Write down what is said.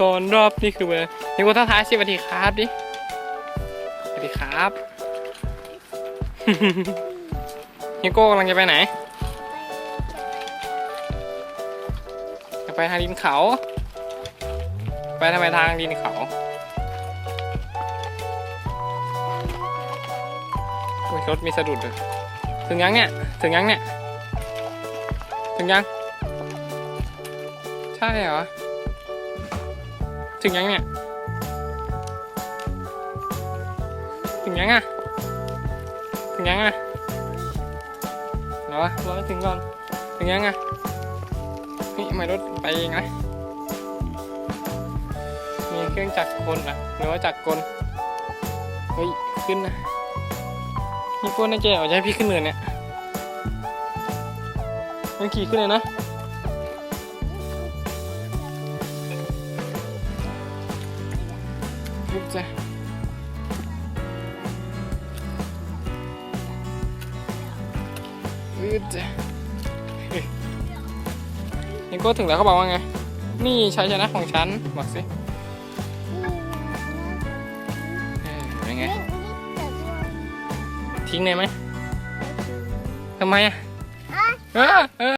ตอนรอบนี่คือเบอร์นี่กูท้าทายสิสวัสดีครับดิสวัสดีครับฮิโก้กำลังจะไปไหนจะไปทางดินเขา ไปทำไมทางดินเขาโอ้ยรถมีสะดุดเลยถึงยังเนี่ย ถึงยังเนี่ย ถึงยัง ใช่เหรอ ถึงยังเนี่ย ถึงยังอะ ถึงยังอะเหรอรอให้ถึงก่อน ถึงยังอะ นี่ไม่รถไปเองนะมีเครื่องจักรกลนะหรือว่าจักรกล เฮ้ย ขึ้นนะนี่พวกน่าจะเอาให้พี่ขึ้นเลยเนี่ยมันขี่ขึ้นเลยนะ ลุกจ้ะอืดจ้ะเฮ้ยนิโก้ถึงแล้วเขาบอกว่าไง นี่ชัยชนะของฉัน บอกสิเออเป็นไง ทิ้งเลยไหมทำไมอะเออเออ